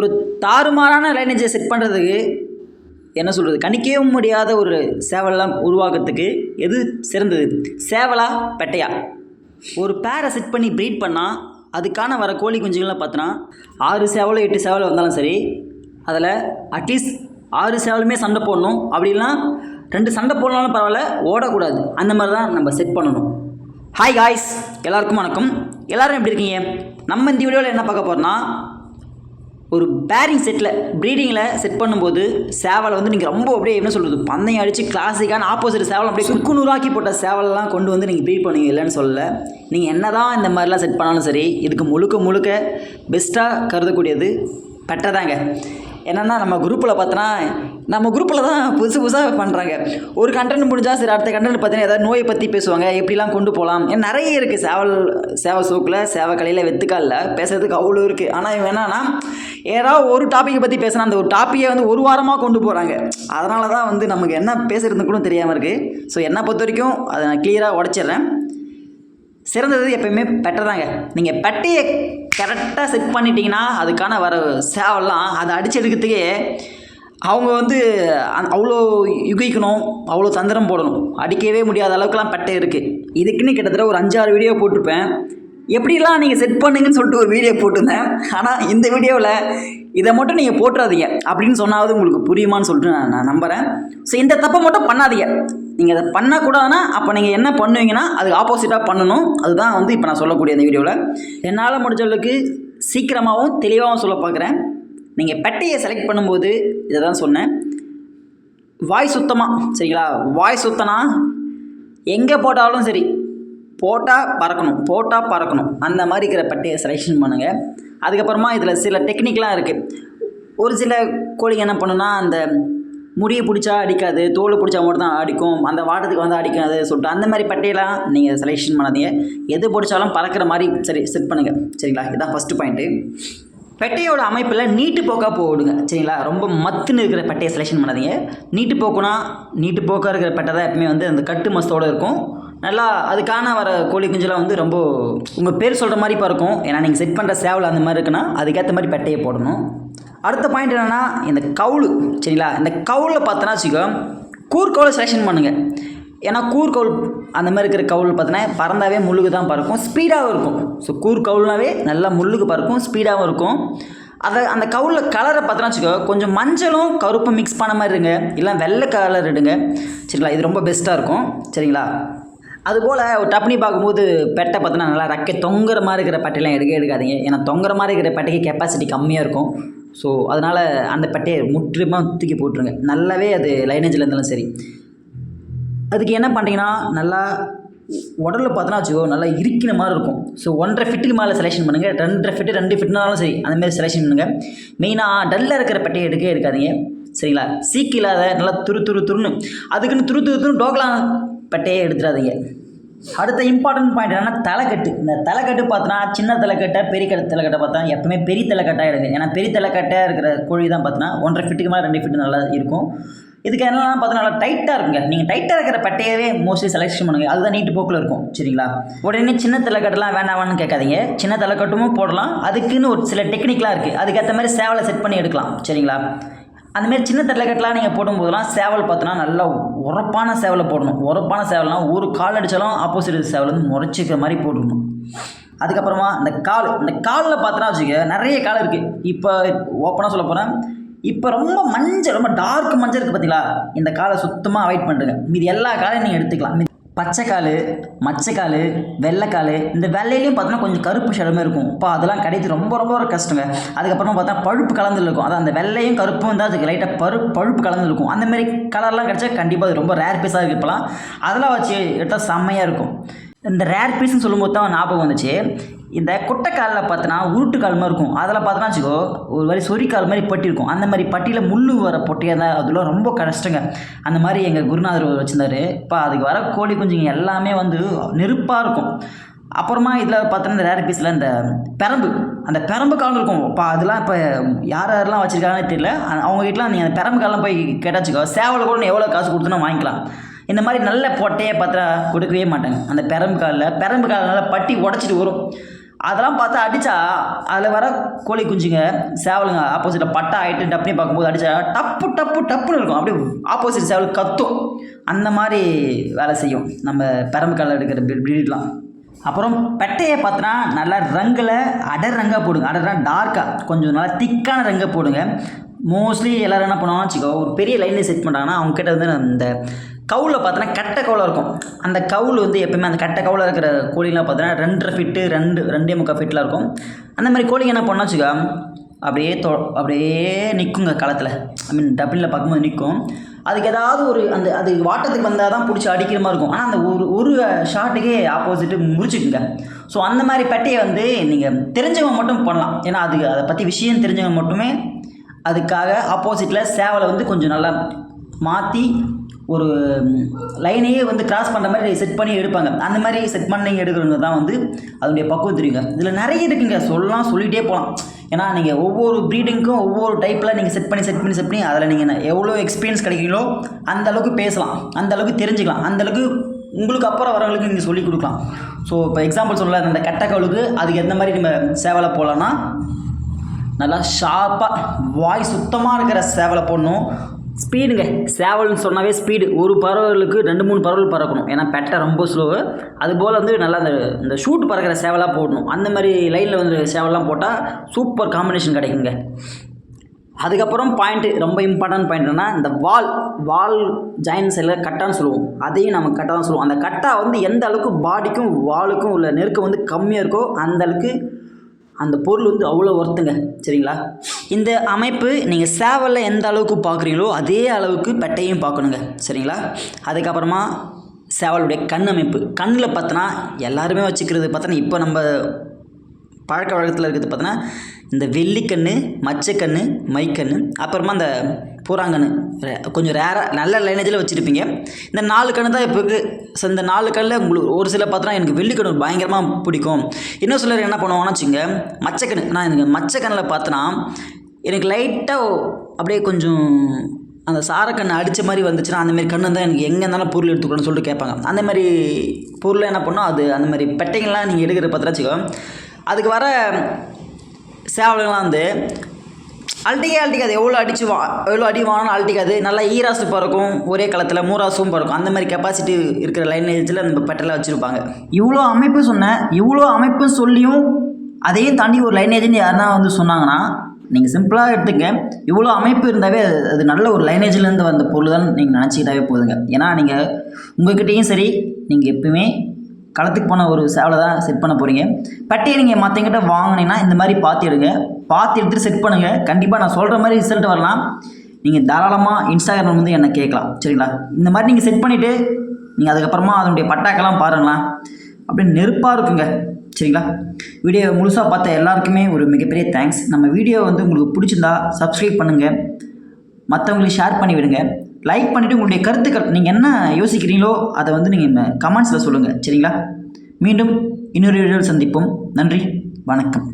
ஒரு தாறுமாறான லைனேஜை செட் பண்ணுறதுக்கு என்ன சொல்கிறது கணிக்கவே முடியாத ஒரு சேவலாம் உருவாக்கத்துக்கு எது சிறந்தது? சேவலா பெட்டையா? ஒரு பேரை செட் பண்ணி ப்ரீட் பண்ணால் அதுக்கான வர கோழி குஞ்சுகள்லாம் பார்த்தோன்னா ஆறு சேவலோ எட்டு சேவலோ வந்தாலும் சரி அதில் அட்லீஸ்ட் ஆறு சேவலுமே சண்டை போடணும். அப்படி இல்லைன்னா ரெண்டு சண்டை போடலாலும் பரவாயில்ல ஓடக்கூடாது. அந்த மாதிரி தான் நம்ம செட் பண்ணணும். ஹாய் காய்ஸ் எல்லாருக்கும் வணக்கம். எல்லாரும் எப்படி இருக்கீங்க? நம்ம இந்த வீடியோவில் என்ன பார்க்க போகிறோம்னா ஒரு பேரிங் செட்டில் ப்ரீடிங்கில் செட் பண்ணும்போது சேவலை வந்து நீங்கள் ரொம்ப அப்படியே என்ன சொல்கிறது பந்தயம் அடித்து கிளாசிக்கான ஆப்போசிட் சேவல் அப்படியே சுக்குநூறாக்கி போட்ட சேவலெல்லாம் கொண்டு வந்து நீங்கள் ப்ரீட் பண்ணுவீங்க இல்லைன்னு சொல்லலை. நீங்கள் என்ன தான் இந்த மாதிரிலாம் செட் பண்ணாலும் சரி இதுக்கு முழுக்க முழுக்க பெஸ்ட்டாக கருதக்கூடியது பெட்டை தாங்க. என்னென்னா நம்ம குரூப்பில் பார்த்தோன்னா நம்ம குரூப்பில் தான் புதுசு புதுசாக பண்ணுறாங்க ஒரு கண்டென்ட் முடிஞ்சால் சரி அடுத்த கண்டென்ட் பார்த்தீங்கன்னா ஏதாவது நோயை பற்றி பேசுவாங்க. எப்படிலாம் கொண்டு போகலாம் ஏன்னா நிறைய இருக்குது சேவல் சேவை சோக்கில் சேவை கலையில் வெத்துக்காலில். பேசுறதுக்கு அவ்வளோ இருக்குது ஆனால் இவன் என்னன்னா ஏதாவது ஒரு டாப்பிக்கை பற்றி பேசினா அந்த ஒரு டாப்பிக்கை வந்து ஒரு வாரமாக கொண்டு போகிறாங்க அதனால தான் வந்து நமக்கு என்ன பேசுறது கூட தெரியாமல் இருக்குது ஸோ என்னை பொறுத்த வரைக்கும் அதை நான் கிளியராக உடச்சிடுறேன். சிறந்தது எப்பயுமே பெட்டர் தாங்க நீங்கள் பெட்டையை கரெக்டாக செட் பண்ணிட்டீங்கன்னா அதுக்கான வர சேவல்லாம் அதை அடிச்சு எடுக்கிறதுக்கே அவங்க வந்து அவ்வளோ யுகிக்கணும் அவ்வளோ தந்திரம் போடணும். அடிக்கவே முடியாத அளவுக்குலாம் பெட்டை இருக்குது இதுக்குன்னு கிட்டத்தட்ட ஒரு அஞ்சாறு வீடியோ போட்டிருப்பேன். எப்படிலாம் நீங்கள் செட் பண்ணுங்கன்னு சொல்லிட்டு ஒரு வீடியோ போட்டிருந்தேன். ஆனால் இந்த வீடியோவில் இதை மட்டும் நீங்கள் போட்டுறாதீங்க. அப்படின்னு சொன்னாவது உங்களுக்கு புரியுமான்னு சொல்லிட்டு நான் நான் நம்புகிறேன் ஸோ இந்த தப்பை மட்டும் பண்ணாதீங்க. நீங்கள் அதை பண்ணக்கூடாதுன்னா அப்போ நீங்கள் என்ன பண்ணுவீங்கன்னா அதுக்கு ஆப்போசிட்டாக பண்ணணும். அதுதான் வந்து இப்போ நான் சொல்லக்கூடிய அந்த வீடியோவில் என்னால் முடிஞ்சவளுக்கு சீக்கிரமாகவும் தெளிவாகவும் சொல்ல பார்க்குறேன் நீங்கள் பெட்டையை செலக்ட் பண்ணும்போது இதை தான் சொன்னேன். வாய் சுத்தமாக சரிங்களா? வாய் சுத்தனா எங்கே போட்டாலும் சரி போட்டால் பறக்கணும் போட்டால் பறக்கணும். அந்த மாதிரி இருக்கிற பட்டையை செலெக்ஷன் பண்ணுங்கள் அதுக்கப்புறமா இதில் சில டெக்னிக்லாம் இருக்குது ஒரு சில கோழிங்க என்ன பண்ணுன்னா அந்த முடியை பிடிச்சா அடிக்காது தோலை பிடிச்சா மட்டும் தான் அடிக்கும் அந்த வாட்டத்துக்கு வந்து அடிக்காது சொல்லிட்டு அந்த மாதிரி பட்டையெல்லாம் நீங்கள் செலெக்ஷன் பண்ணாதீங்க. எது பிடிச்சாலும் பறக்கிற மாதிரி சரி செட் பண்ணுங்கள் சரிங்களா? இதுதான் ஃபஸ்ட்டு பாயிண்ட்டு பெட்டையோட அமைப்பில் நீட்டு போக்காக போடுங்க. சரிங்களா? ரொம்ப மத்துன்னு இருக்கிற பெட்டையை செலெக்ஷன் பண்ணாதீங்க. நீட்டு போக்குனா நீட்டு போக்காக இருக்கிற பெட்டை தான் எப்பவுமே வந்து அந்த கட்டு மஸ்தோடு இருக்கும். நல்லா அதுக்கான வர கோழி குஞ்செல்லாம் வந்து ரொம்ப உங்கள் பேர் சொல்கிற மாதிரி பறக்கும் ஏன்னா நீங்கள் செட் பண்ணுற சேவல் அந்த மாதிரி இருக்குன்னா அதுக்கேற்ற மாதிரி பெட்டையை போடணும். அடுத்த பாயிண்ட் என்னென்னா இந்த கவுளு சரிங்களா? இந்த கவுளில் பார்த்தோன்னா வச்சுக்கோ கூர்கவுளை செலெக்ஷன் பண்ணுங்கள் ஏன்னா கூர்கவுல் அந்த மாதிரி இருக்கிற கவுல் பார்த்தீங்கன்னா பறந்தாவே முள்ளுக்கு தான் பறக்கும் ஸ்பீடாகவும் இருக்கும். ஸோ கூர்கவுல்னாவே நல்லா முள்ளுக்கு பறக்கும் ஸ்பீடாகவும் இருக்கும். அதை அந்த கவுலில் கலரை பார்த்தோன்னா வச்சுக்கோ கொஞ்சம் மஞ்சளும் கருப்பும் மிக்ஸ் பண்ண மாதிரி இருங்க. இல்லை வெள்ளை கலர் எடுங்க. சரிங்களா? இது ரொம்ப பெஸ்ட்டாக இருக்கும். சரிங்களா? அதுபோல் போல் டப்னி பார்க்கும்போது பெட்டை பார்த்தோன்னா நல்லா ரெக்கை தொங்குற மாதிரி இருக்கிற பட்டையெல்லாம் எடுக்க எடுக்காதீங்க. ஏன்னா தொங்குற மாதிரி இருக்கிற பட்டைக்கு கெப்பாசிட்டி கம்மியாக இருக்கும். ஸோ அதனால் அந்த பட்டையை முற்றிலுமாக தூக்கி போட்டுருங்க. நல்லாவே அது லைனேஜில் இருந்தாலும் சரி. அதுக்கு என்ன பண்ணுறீங்கன்னா நல்லா உடலில் பார்த்தோன்னா வச்சுக்கோ நல்லா இருக்கிற மாதிரி இருக்கும். ஸோ ஒன்றரை ஃபிட்டுக்கு மேலே செலெக்ஷன் பண்ணுங்கள் ரெண்டரை ஃபிட்டு ரெண்டு ஃபிட்னாலும் சரி அந்தமாரி செலெக்ஷன் பண்ணுங்கள் மெயினாக டல்லாக இருக்கிற பட்டையை எடுக்கவே எடுக்காதீங்க. சரிங்களா? சீக்கு இல்லாத நல்லா துரு துரு துருன்னு. அதுக்குன்னு துரு துரு துருன்னு டோக்லாம் பெட்டையே எடுத்துடாதீங்க. அடுத்த இம்பார்ட்டன்ட் பாயிண்ட் என்னன்னா தலைக்கட்டு. இந்த தலைக்கட்டு பார்த்தோன்னா சின்ன தலைக்கட்டை பெரிய கட்டு தலைக்கட்டை பார்த்தா எப்பவுமே பெரிய தலைக்கட்டாக எடுங்க. ஏன்னா பெரிய தலைக்கட்டாக இருக்கிற கோழி தான் பார்த்தோன்னா ஒன்றரை ஃபிட்டுக்கு மேலே ரெண்டு ஃபிட்டு நல்லா இருக்கும். இதுக்கு என்னெல்லாம் பார்த்தா நல்லா டைட்டாக இருக்குங்க நீங்கள் டைட்டாக இருக்கிற பட்டையவே மோஸ்ட்லி செலெக்ஷன் பண்ணுங்க. அதுதான் நீட்டு போக்கில் இருக்கும். சரிங்களா? உடனே சின்ன தலைக்கட்டெல்லாம் வேண்டாமான்னு கேட்காதீங்க. சின்ன தலைக்கட்டுமும் போடலாம். அதுக்குன்னு ஒரு சில டெக்னிக்லாம் இருக்குது அதுக்கேற்ற மாதிரி சேவலை செட் பண்ணி எடுக்கலாம். சரிங்களா? அந்தமாரி சின்ன தலைக்கட்டெலாம் நீங்கள் போடும்போதெல்லாம் சேவல் பார்த்தோன்னா நல்லா உரப்பான சேவலை போடணும். உரப்பான சேவல்னா ஒரு கால் அடித்தாலும் ஆப்போசிட் சேவல் வந்து முறைச்சிக்கிற மாதிரி போட்டுக்கணும் அதுக்கப்புறமா இந்த கால் இந்த காலில் பார்த்தோன்னா வச்சுக்க நிறைய கால் இருக்குது இப்போ ஓப்பனாக சொல்ல போகிறேன் இப்போ ரொம்ப மஞ்சள் ரொம்ப டார்க் மஞ்சள் இருக்குது பார்த்தீங்களா? இந்த காலை சுத்தமாக அவாய்ட் பண்ணுறேங்க மீதி எல்லா காலையும் நீங்கள் எடுத்துக்கலாம். பச்சைக்கால் மச்சைக்கால் வெள்ளைக்கால் இந்த வெள்ளையிலையும் பார்த்தோன்னா கொஞ்சம் கருப்பு ஷடமே இருக்கும். இப்போ அதெல்லாம் கிடைத்து ரொம்ப ரொம்ப ஒரு கஷ்டங்க. அதுக்கப்புறமா பார்த்தா பழுப்பு கலந்து இருக்கும். அதான் அந்த வெள்ளையும் கருப்பும் வந்து அதுக்கு லைட்டாக பரு பழுப்பு கலந்து இருக்கும். அந்த மாதிரி கலர்லாம் கிடச்சா கண்டிப்பாக அது ரொம்ப ரேர் பீஸாக இருக்குது இப்போலாம் அதெல்லாம் வச்சு எடுத்தால் செம்மையாக இருக்கும். இந்த ரேர் பீஸ்னு சொல்லும்போது தான் ஞாபகம் வந்துச்சு. இந்த குட்டைக்காலில் பார்த்தோன்னா உருட்டுக்கால் மாதிரி இருக்கும். அதில் பார்த்தோன்னா வச்சுக்கோ ஒரு மாதிரி சொரிக்கால் மாதிரி பட்டி இருக்கும். அந்த மாதிரி பட்டியில் முள் வர பொட்டியாக இருந்தால் அதெல்லாம் ரொம்ப கஷ்டங்க. அந்த மாதிரி எங்கள் குருநாதர் வச்சுருந்தாரு. இப்போ அதுக்கு வர கோழி குஞ்சுங்க எல்லாமே வந்து நெருப்பாக இருக்கும். அப்புறமா இதில் பார்த்தோன்னா இந்த ரேர் பீஸில் இந்த பெரம்பு. அந்த பெரம்பு காலம் இருக்கும். இப்போ அதெல்லாம் இப்போ யார் யாரெல்லாம் வச்சுருக்காங்கன்னு தெரியல. அ- அவங்க நீங்கள் அந்த பெரம்பு காலம் போய் கேட்டாச்சுக்கோ சேவல் கூட எவ்வளோ காசு கொடுத்துனா வாங்கிக்கலாம். இந்த மாதிரி நல்ல பொட்டையை பார்த்தா கொடுக்கவே மாட்டாங்க. அந்த பெரம்பு காலில் பெரம்பு காலில் நல்லா பட்டி உடச்சிட்டு வரும். அதெல்லாம் பார்த்தா அடித்தா அதில் வர கோழி குஞ்சுங்க சேவலுங்க ஆப்போசிட்டில் பட்டா ஆகிட்டு டப்புனி பார்க்கும்போது அடித்தா டப்பு டப்பு டப்புன்னு இருக்கும். அப்படியே ஆப்போசிட் சேவல் கத்தும். அந்த மாதிரி வேலை செய்யும். நம்ம பெரம்புக்கல்ல எடுக்கிற பிரீட்லாம் அப்புறம் பெட்டையை பார்த்தோன்னா நல்லா ரங்கில் அடர் ரங்காக போடுங்க. அடர்னா டார்க்காக கொஞ்சம் நல்லா திக்கான ரங்கை போடுங்க. மோஸ்ட்லி எல்லோரும் என்ன பண்ணுவாங்கன்னு வச்சுக்கோ ஒரு பெரிய லைனில் செட் பண்ணுறாங்கன்னா அவங்ககிட்ட வந்து இந்த கவுலில் பார்த்தோன்னா கட்டை கவுல இருக்கும். அந்த கவுல் வந்து எப்பவுமே அந்த கட்டை கவுல இருக்கிற கோழிலாம் பார்த்தோன்னா ரெண்டரை ஃபிட்டு ரெண்டு ரெண்டே முக்கால் ஃபிட்டில் இருக்கும். அந்த மாதிரி கோழிங்க என்ன பண்ணா வச்சுக்கோ அப்படியே தொ அப்படியே நிற்குங்க களத்தில். ஐ மீன் டப்பினில் பார்க்கும்போது நிற்கும் அதுக்கு ஏதாவது ஒரு அந்த அது வாட்டத்துக்கு வந்தால் தான் பிடிச்சி அடிக்கிற மாதிரி இருக்கும். ஆனால் அந்த ஒரு ஒரு ஷாட்டுக்கே ஆப்போசிட்டு முடிச்சுக்குங்க ஸோ அந்த மாதிரி பெட்டையை வந்து நீங்கள் தெரிஞ்சவங்க மட்டும் பண்ணலாம். ஏன்னா அது அதை பற்றி விஷயம் தெரிஞ்சவங்க மட்டுமே அதுக்காக ஆப்போசிட்டில் சேவலை வந்து கொஞ்சம் நல்லா மாற்றி ஒரு லைனையே வந்து கிராஸ் பண்ணுற மாதிரி செட் பண்ணி எடுப்பாங்க. அந்த மாதிரி செட் பண்ணி எடுக்கிறவங்க தான் வந்து அதனுடைய பக்குவம் தெரியுங்க இதில் நிறைய இருக்குங்க. சொல்லலாம் சொல்லிகிட்டே போகலாம் ஏன்னா நீங்கள் ஒவ்வொரு ப்ரீடிங்க்கும் ஒவ்வொரு டைப்பில் நீங்கள் செட் பண்ணி செட் பண்ணி செட் பண்ணி அதில் நீங்கள் எவ்வளோ எக்ஸ்பீரியன்ஸ் கிடைக்கிறீங்களோ அந்த அளவுக்கு பேசலாம். அந்த அளவுக்கு தெரிஞ்சுக்கலாம். அந்த அளவுக்கு உங்களுக்கு அப்புறம் வரவங்களுக்கு நீங்கள் சொல்லிக் கொடுக்கலாம். ஸோ இப்போ எக்ஸாம்பிள் சொல்ல அந்த கட்டக்கவுளுக்கு அதுக்கு எந்த மாதிரி நம்ம சேவலை போகலான்னா நல்லா ஷார்ப்பாக வாய் சுத்தமாக இருக்கிற சேவலை போடணும். ஸ்பீடுங்க. சேவல்னு சொன்னாவே ஸ்பீடு. ஒரு பறவைகளுக்கு ரெண்டு மூணு பறவைகள் பறக்கணும். ஏன்னா பெட்டை ரொம்ப ஸ்லோவு அதுபோல் வந்து நல்லா அந்த இந்த ஷூட் பறக்கிற சேவலாக போடணும். அந்த மாதிரி லைனில் வந்து சேவலாம் போட்டால் சூப்பர் காம்பினேஷன் கிடைக்குங்க. அதுக்கப்புறம் பாயிண்ட்டு ரொம்ப இம்பார்ட்டன்ட் என்னன்னா இந்த வால் வால் ஜாயின்ஸ் எல்லாம் கட்டான்னு சொல்லுவோம். அதையும் நம்ம கட்டாக தான் சொல்லுவோம். அந்த கட்டா வந்து எந்த அளவுக்கு பாடிக்கும் வாலுக்கும் உள்ள நெருக்கம் வந்து கம்மியாக இருக்கோ அந்த அளவுக்கு அந்த பொருள் வந்து அவ்வளோ ஒர்த்துங்க சரிங்களா? இந்த அமைப்பு நீங்கள் சேவலில் எந்த அளவுக்கு பார்க்குறீங்களோ அதே அளவுக்கு பெட்டையும் பார்க்கணுங்க சரிங்களா? அதுக்கப்புறமா சேவலுடைய கண் அமைப்பு. கண்ணில் பார்த்தோன்னா எல்லாருமே வச்சுக்கிறது பார்த்தோன்னா இப்போ நம்ம பழக்க வழக்கத்தில் இருக்கிறது பார்த்தோன்னா இந்த வெள்ளிக்கண்ணு மச்சக்கண்ணு மைக்கண்ணு அப்புறமா அந்த பூராங்கண்ணு. ரே- கொஞ்சம் ரேராக நல்ல லைனேஜில் வச்சுருப்பீங்க. இந்த நாலு கண்ணு தான் இப்போ இருக்குது ஸோ இந்த நாலு கண்ணில் உங்களுக்கு ஒரு சில பார்த்தோன்னா எனக்கு வெள்ளிக்கண்ணு பயங்கரமாக பிடிக்கும். இன்னும் சிலர் என்ன பண்ணுவாங்கன்னா வச்சுங்க மச்சக்கண்ணு. நான் எனக்கு மச்சக்கண்ணில் பார்த்தோன்னா எனக்கு லைட்டாக அப்படியே கொஞ்சம் அந்த சாரக்கண்ணை அடித்த மாதிரி வந்துச்சுன்னா அந்தமாரி கண்ணு தான் எனக்கு எங்கே இருந்தாலும் பொருள் எடுத்துக்கணும்னு சொல்லிட்டு கேட்பாங்க. அந்த மாதிரி பொருளை என்ன பண்ணோம்? அது அந்த மாதிரி பெட்டைங்கள்லாம் நீங்கள் எடுக்கிற பார்த்தா வச்சுக்கோ அதுக்கு வர சேவலுங்களாம் வந்து அழட்டிக்கே அழட்டிக்காது. எவ்வளோ அடிச்சு வா எவ்வளோ அடி வாங்கினாலும் அழட்டிக்காது. நல்லா ஈராசு பறக்கும் ஒரே களத்தில் மூராசும் பறக்கும் அந்த மாதிரி கெப்பாசிட்டி இருக்கிற லைனேஜில் நம்ம பெட்டெல்லாம் வச்சுருப்பாங்க. இவ்வளோ அமைப்பு சொன்னேன் இவ்வளோ அமைப்பு சொல்லியும் அதையும் தாண்டி ஒரு லைனேஜ்னு யாருன்னா வந்து சொன்னாங்கன்னா நீங்கள் சிம்பிளாக எடுத்துக்க இவ்வளோ அமைப்பு இருந்தாவே அது- நல்ல ஒரு லைனேஜ்லேருந்து வந்த பொருள் தான் நீங்கள் நினச்சிக்கிட்டாவே போதுங்க. ஏன்னா நீங்கள் உங்கள்கிட்டேயும் சரி நீங்கள் எப்பவுமே களத்துக்கு போன ஒரு சேவலை தான் செட் பண்ண போகிறீங்க பட்டியை நீங்கள் மற்றவங்கிட்ட வாங்கினீங்கன்னா இந்த மாதிரி பார்த்து எடுங்க. பார்த்து எடுத்துட்டு செட் பண்ணுங்கள் கண்டிப்பாக நான் சொல்கிற மாதிரி ரிசல்ட் வரலாம். நீங்கள் தாராளமாக இன்ஸ்டாகிராம் வந்து என்னை கேட்கலாம். சரிங்களா? இந்த மாதிரி நீங்கள் செட் பண்ணிவிட்டு நீங்கள் அதுக்கப்புறமா அதனுடைய பட்டாக்கெல்லாம் பாருங்களேன். அப்படியே நெருப்பாக இருக்குங்க. சரிங்களா? வீடியோ முழுசாக பார்த்த எல்லாருக்குமே ஒரு மிகப்பெரிய தேங்க்ஸ் நம்ம வீடியோ வந்து உங்களுக்கு பிடிச்சிருந்தா சப்ஸ்கிரைப் பண்ணுங்கள் மற்றவங்களுக்கு ஷேர் பண்ணி விடுங்க லைக் பண்ணிவிட்டு உங்களுடைய கருத்துக்கள் நீங்கள் என்ன யோசிக்கிறீங்களோ அதை வந்து நீங்கள் கமெண்ட்ஸில் சொல்லுங்கள் சரிங்களா? மீண்டும் இன்னொரு வீடியோவில் சந்திப்போம். நன்றி. வணக்கம்.